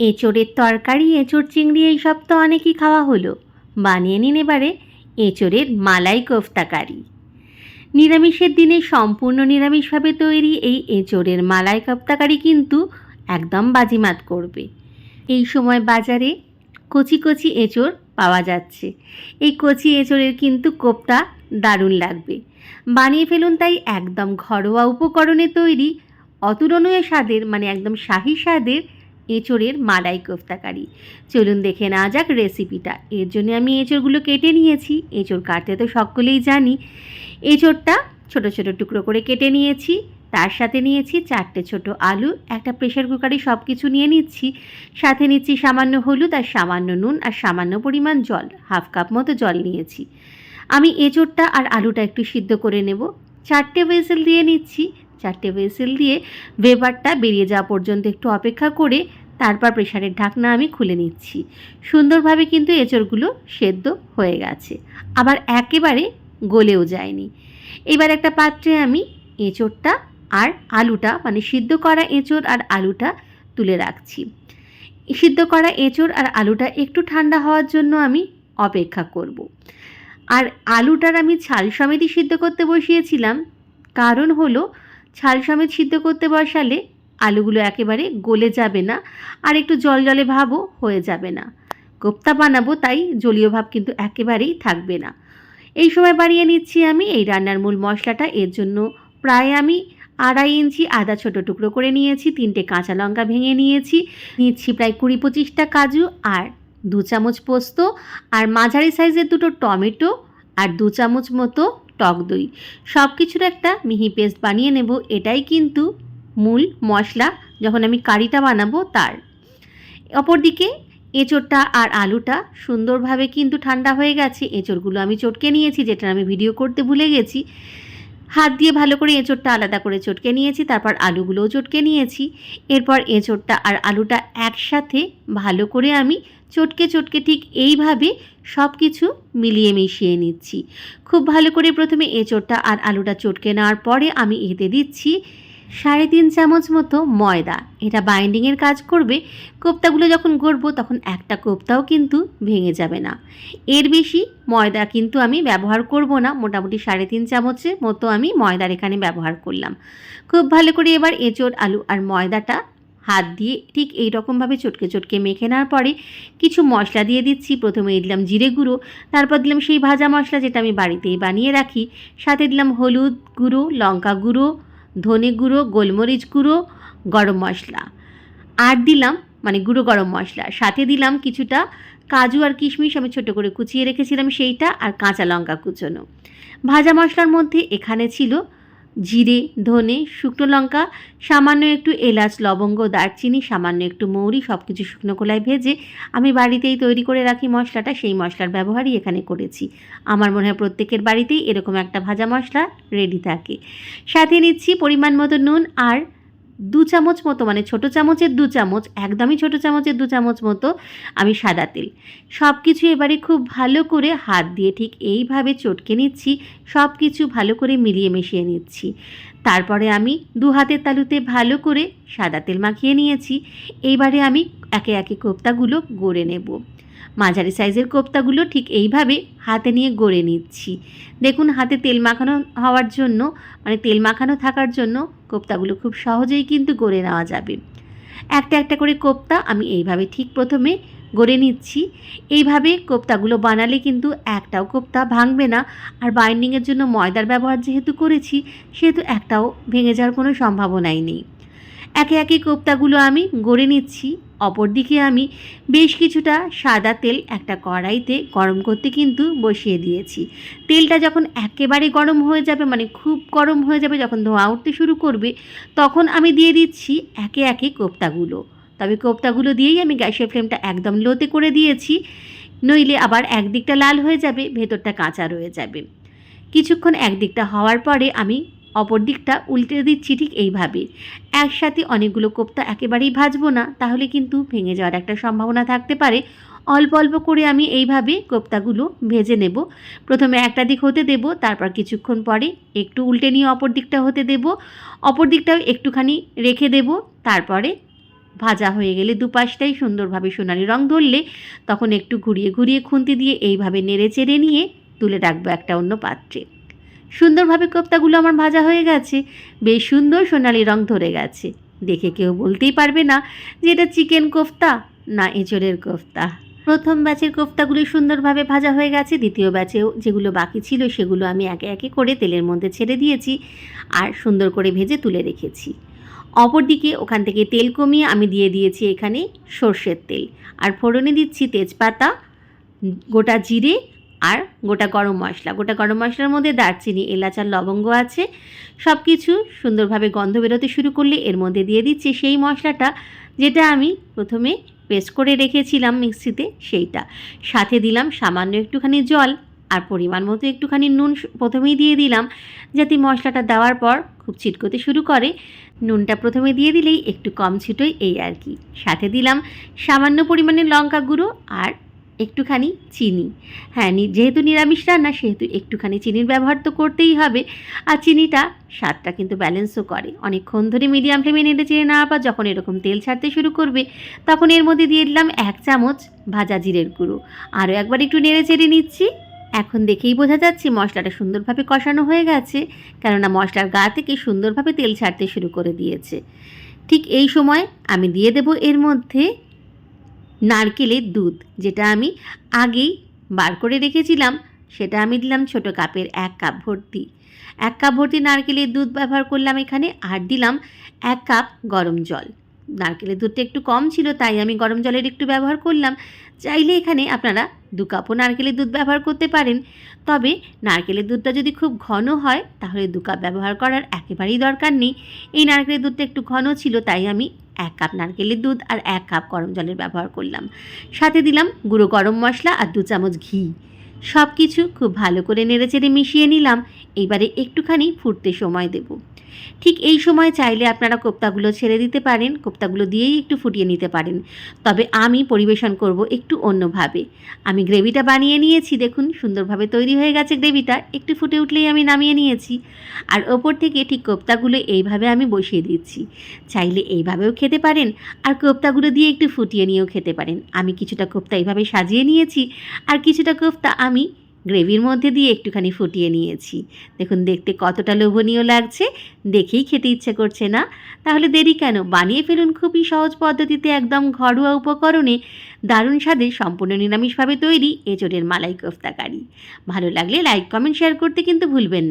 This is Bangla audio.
এঁচোড়ের তরকারি, এঁচোড় চিংড়ি এইসব তো অনেকই খাওয়া হলো। বানিয়ে নিন এবারে এঁচোড়ের মালাই কোফতাকারি নিরামিষের দিনে সম্পূর্ণ নিরামিষভাবে তৈরি এই এঁচোড়ের মালাই কোফতাকারি কিন্তু একদম বাজিমাত করবে। এই সময় বাজারে কচি কচি এঁচোড় পাওয়া যাচ্ছে। এই কচি এঁচোড়ের কিন্তু কোপ্তা দারুণ লাগবে। বানিয়ে ফেলুন তাই একদম ঘরোয়া উপকরণে তৈরি, অতুলনীয় স্বাদের মানে একদম শাহি স্বাদের এঁচোড়ের মালাই কোফতাকারি। চলুন দেখে নেওয়া যাক রেসিপিটা। এর জন্য আমি এঁচোড়গুলো কেটে নিয়েছি। এঁচোড় কাটতে তো সকলেই জানি। এঁচোড়টা ছোট ছোট টুকরো করে কেটে নিয়েছি। তার সাথে নিয়েছি চারটে ছোট আলু, একটা প্রেশার কুকারে সব কিছু নিয়ে নিচ্ছি। সাথে নিচ্ছি সামান্য হলুদ আর সামান্য নুন আর সামান্য পরিমাণ জল, হাফ কাপ মতো জল নিয়েছি। আমি এঁচোড়টা আর আলুটা একটু সিদ্ধ করে নেব। চারটে হুইসেল দিয়ে নিচ্ছি। চারটে হুইসেল দিয়ে ভেপারটা বেরিয়ে যাওয়া পর্যন্ত একটু অপেক্ষা করে তারপর প্রেশারের ঢাকনা আমি খুলে নিচ্ছি। সুন্দরভাবে কিন্তু এঁচড়গুলো সেদ্ধ হয়ে গেছে। আবার একেবারে গলেও যায়নি। এবার একটা পাত্রে আমি এঁচড়টা আর আলুটা মানে সিদ্ধ করা এঁচড় আর আলুটা তুলে রাখছি। সিদ্ধ করা এঁচড় আর আলুটা একটু ঠান্ডা হওয়ার জন্য আমি অপেক্ষা করব। আর আলুটার আমি ছাল সমেতই সিদ্ধ করতে বসিয়েছিলাম। কারণ হলো, ছাল সমেত সিদ্ধ করতে বসালে আলুগুলো একেবারে গলে যাবে না আর একটু জল জলে ভাবও হয়ে যাবে না। কোপ্তা বানাবো তাই জলীয় ভাব কিন্তু একেবারেই থাকবে না। এই সময় বানিয়ে নিচ্ছি আমি এই রান্নার মূল মশলাটা। এর জন্য প্রায় আমি আড়াই ইঞ্চি আদা ছোট টুকরো করে নিয়েছি, তিনটে কাঁচা লঙ্কা ভেঙে নিয়েছি, নিচ্ছি প্রায় কুড়ি পঁচিশটা কাজু আর দু চামচ পোস্ত আর মাঝারি সাইজের দুটো টমেটো আর দু চামচ মতো টক দই। সব কিছুর একটা মিহি পেস্ট বানিয়ে নেব, এটাই কিন্তু মূল মশলা যখন আমি কারিটা বানাবো তার। অপরদিকে এঁচোড়টা আর আলুটা সুন্দরভাবে কিন্তু ঠান্ডা হয়ে গেছে। এঁচোড়গুলো আমি চটকে নিয়েছি, যেটা আমি ভিডিও করতে ভুলে গেছি। হাত দিয়ে ভালো করে এঁচোড়টা আলাদা করে চটকে নিয়েছি, তারপর আলুগুলোও চটকে নিয়েছি। এরপর এঁচোড়টা আর আলুটা একসাথে ভালো করে আমি চটকে চটকে ঠিক এইভাবে সব কিছু মিলিয়ে মিশিয়ে নিচ্ছি। খুব ভালো করে প্রথমে এঁচোড়টা আর আলুটা চটকে নেওয়ার পরে আমি এতে দিচ্ছি। সাড়ে তিন চামচ মতো ময়দা। এটা বাইন্ডিংয়ের কাজ করবে। কোপ্তাগুলো যখন গড়বো, তখন একটা কোপ্তাও কিন্তু ভেঙে যাবে না। এর বেশি ময়দা কিন্তু আমি ব্যবহার করব না। মোটামুটি সাড়ে তিন চামচের মতো আমি ময়দার এখানে ব্যবহার করলাম। খুব ভালো করে এবার এঁচোড়, আলু আর ময়দাটা হাত দিয়ে ঠিক এই রকমভাবে চটকে চটকে মেখে নেওয়ার পরে কিছু মশলা দিয়ে দিচ্ছি। প্রথমে দিলাম জিরে গুঁড়ো, তারপর দিলাম সেই ভাজা মশলা যেটা আমি বাড়িতেই বানিয়ে রাখি। সাথে দিলাম হলুদ গুঁড়ো, লঙ্কা গুঁড়ো ধনে গুঁড়ো, গোলমরিচ গুঁড়ো, গরম মশলা। আর দিলাম মানে গুঁড়ো গরম মশলা। সাথে দিলাম কিছুটা কাজু আর কিশমিশ আমি ছোটো করে কুচিয়ে রেখেছিলাম সেইটা আর কাঁচা লঙ্কা কুচোনো। ভাজা মশলার মধ্যে এখানে ছিল জিরে, ধনে, শুকনো লঙ্কা, সামান্য একটু এলাচ, লবঙ্গ, দারচিনি, সামান্য একটু মৌরি সব কিছু শুকনো কোলায় ভেজে আমি বাড়িতেই তৈরি করে রাখি মশলাটা। সেই মশলার ব্যবহারই এখানে করেছি। আমার মনে হয় প্রত্যেকের বাড়িতেই এরকম একটা ভাজা মশলা রেডি থাকে। সাথে নিচ্ছি পরিমাণ মতো নুন আর দু চামচ মতো মানে ছোটো চামচের দু চামচ, একদমই ছোটো চামচের দু চামচ মতো আমি সাদা তেল। সব কিছু এবারে খুব ভালো করে হাত দিয়ে ঠিক এইভাবে চটকে নিচ্ছি সব কিছু ভালো করে মিলিয়ে মিশিয়ে নিচ্ছি। তারপরে আমি দু হাতের তালুতে ভালো করে সাদা তেল মাখিয়ে নিয়েছি। এইবারে আমি একে একে কোপ্তাগুলো গড়ে নেব। মাঝারি সাইজের কোপ্তাগুলো ঠিক এইভাবে হাতে নিয়ে গড়ে নিচ্ছি। দেখুন, হাতে তেল মাখানো হওয়ার জন্য মানে তেল মাখানো থাকার জন্য কোপ্তাগুলো খুব সহজেই কিন্তু গড়ে নেওয়া যাবে। একটা একটা করে কোপ্তা আমি এইভাবে ঠিক প্রথমে গড়ে নিচ্ছি। এইভাবে কোপ্তাগুলো বানালে কিন্তু একটাও কোপ্তা ভাঙবে না। আর বাইন্ডিংয়ের জন্য ময়দার ব্যবহার যেহেতু করেছি, সেহেতু একটাও ভেঙে যাওয়ার কোনো সম্ভাবনাই নেই। একে একে কোপ্তাগুলো আমি গড়ে নিচ্ছি। অপরদিকে আমি বেশ কিছুটা সাদা তেল একটা কড়াইতে গরম করতে কিন্তু বসিয়ে দিয়েছি। তেলটা যখন একেবারে গরম হয়ে যাবে মানে খুব গরম হয়ে যাবে যখন ধোঁয়া উঠতে শুরু করবে, তখন আমি দিয়ে দিচ্ছি একে একে কোপ্তাগুলো। তবে কোপ্তাগুলো দিয়েই আমি গ্যাসের ফ্লেমটা একদম লোতে করে দিয়েছি, নইলে আবার একদিকটা লাল হয়ে যাবে, ভেতরটা কাঁচা রয়ে যাবে। কিছুক্ষণ একদিকটা হওয়ার পরে আমি অপর দিকটা উল্টে দিচ্ছি ঠিক এইভাবে। একসাথে অনেকগুলো কোপ্তা একেবারেই ভাজবো না, তাহলে কিন্তু ভেঙে যাওয়ার একটা সম্ভাবনা থাকতে পারে। অল্প অল্প করে আমি এইভাবে কোপ্তাগুলো ভেজে নেব। প্রথমে একটা দিক হতে দেব, তারপর কিছুক্ষণ পরে একটু উল্টে নিয়ে অপর দিকটা হতে দেব। অপর দিকটাও একটুখানি রেখে দেব, তারপরে ভাজা হয়ে গেলে দুপাশটাই সুন্দরভাবে সোনালি রং ধরলে তখন একটু ঘুরিয়ে ঘুরিয়ে খুন্তি দিয়ে এইভাবে নেড়ে চেড়ে নিয়ে তুলে রাখব একটা অন্য পাত্রে। সুন্দরভাবে কোপ্তাগুলো আমার ভাজা হয়ে গেছে। বেশ সুন্দর সোনালি রং ধরে গেছে। দেখে কেউ বলতেই পারবে না যে এটা চিকেন কোফতা না এঁচড়ের কোফতা। প্রথম ব্যাচের কোফতাগুলি সুন্দরভাবে ভাজা হয়ে গেছে। দ্বিতীয় ব্যাচেও যেগুলো বাকি ছিল সেগুলো আমি একে একে করে তেলের মধ্যে ছেড়ে দিয়েছি আর সুন্দর করে ভেজে তুলে রেখেছি। অপরদিকে ওখান থেকে তেল কমিয়ে আমি দিয়ে দিয়েছি এখানে সর্ষের তেল। আর ফোড়নে দিচ্ছি তেজপাতা, গোটা জিরে আর গোটা গরম মশলা। গোটা গরম মশলার মধ্যে দারচিনি, এলাচ আর লবঙ্গ আছে। সব কিছু সুন্দরভাবে গন্ধ বেরোতে শুরু করলে এর মধ্যে দিয়ে দিচ্ছি সেই মশলাটা, যেটা আমি প্রথমে পেস্ট করে রেখেছিলাম মিক্সিতে, সেইটা। সাথে দিলাম সামান্য একটুখানি জল আর পরিমাণ মতো একটুখানি নুন প্রথমেই দিয়ে দিলাম, যাতে মশলাটা দেওয়ার পর খুব ছিটকোতে শুরু করে। নুনটা প্রথমে দিয়ে দিলেই একটু কম ছিটোই এই আর কি। সাথে দিলাম সামান্য পরিমাণে লঙ্কা গুঁড়ো আর একটুখানি চিনি। হ্যাঁ যেহেতু নিরামিষ রান্না, সেহেতু একটুখানি চিনির ব্যবহার তো করতেই হবে। আর চিনিটা স্বাদটা কিন্তু ব্যালেন্সও করে। অনেকক্ষণ ধরে মিডিয়াম ফ্লেমে নেড়ে চেড়ে নেওয়ার পর যখন এরকম তেল ছাড়তে শুরু করবে, তখন এর মধ্যে দিয়ে দিলাম এক চামচ ভাজা জিরের গুঁড়ো। আরও একবার একটু নেড়ে চেড়ে নিচ্ছি। এখন দেখেই বোঝা যাচ্ছে মশলাটা সুন্দরভাবে কষানো হয়ে গেছে, কেননা মশলার গা থেকে সুন্দরভাবে তেল ছাড়তে শুরু করে দিয়েছে। ঠিক এই সময় আমি দিয়ে দেব এর মধ্যে নারকেলের দুধ, যেটা আমি আগেই বার করে রেখেছিলাম। সেটা আমি দিলাম ছোট কাপের এক কাপ ভর্তি। এক কাপ ভর্তি নারকেলের দুধ ব্যবহার করলাম এখানে, আর দিলাম এক কাপ গরম জল। নারকেলের দুধটা একটু কম ছিল, তাই আমি গরম জলের একটু ব্যবহার করলাম। চাইলে এখানে আপনারা দু কাপও নারকেলের দুধ ব্যবহার করতে পারেন। তবে নারকেলের দুধটা যদি খুব ঘন হয়, তাহলে দু কাপ ব্যবহার করার একেবারেই দরকার নেই। এই নারকেলের দুধটা একটু ঘন ছিল, তাই আমি এক কাপ নারকেলের দুধ আর এক কাপ গরম জলের ব্যবহার করলাম। সাথে দিলাম গুঁড়ো গরম মশলা আর দু চামচ ঘি। সব কিছু খুব ভালো করে নেড়েচেড়ে মিশিয়ে নিলাম। এবারে একটুখানি ফুটতে সময় দেব। ঠিক এই সময় চাইলে আপনারা কোপ্তাগুলো ছেড়ে দিতে পারেন, কোপ্তাগুলো দিয়েই একটু ফুটিয়ে নিতে পারেন। তবে আমি পরিবেশন করব একটু অন্যভাবে। আমি গ্রেভিটা বানিয়ে নিয়েছি, দেখুন, সুন্দরভাবে তৈরি হয়ে গেছে গ্রেভিটা। একটু ফুটে উঠলেই আমি নামিয়ে নিয়েছি। আর ওপর থেকে ঠিক কোপ্তাগুলো এইভাবে আমি বসিয়ে দিচ্ছি। চাইলে এইভাবেও খেতে পারেন, আর কোপ্তাগুলো দিয়ে একটু ফুটিয়ে নিয়েও খেতে পারেন। আমি কিছুটা কোপ্তা এইভাবে সাজিয়ে নিয়েছি, আর কিছুটা কোপ্তা আমি গ্রেভির মধ্যে দিয়ে একটুখানি ফুটিয়ে নিয়েছি। দেখুন, দেখতে কতটা লোভনীয় লাগছে, দেখেই খেতে ইচ্ছে করছে না। তাহলে দেরি কেন? বানিয়ে ফেলুন খুবই সহজ পদ্ধতিতে একদম ঘরোয়া উপকরণে। দারুণ স্বাদে সম্পূর্ণ নিরামিষভাবে তৈরি এঁচড়ের মালাই কোফতা কারি। ভালো লাগলে লাইক, কমেন্ট, শেয়ার করতে কিন্তু ভুলবেন না।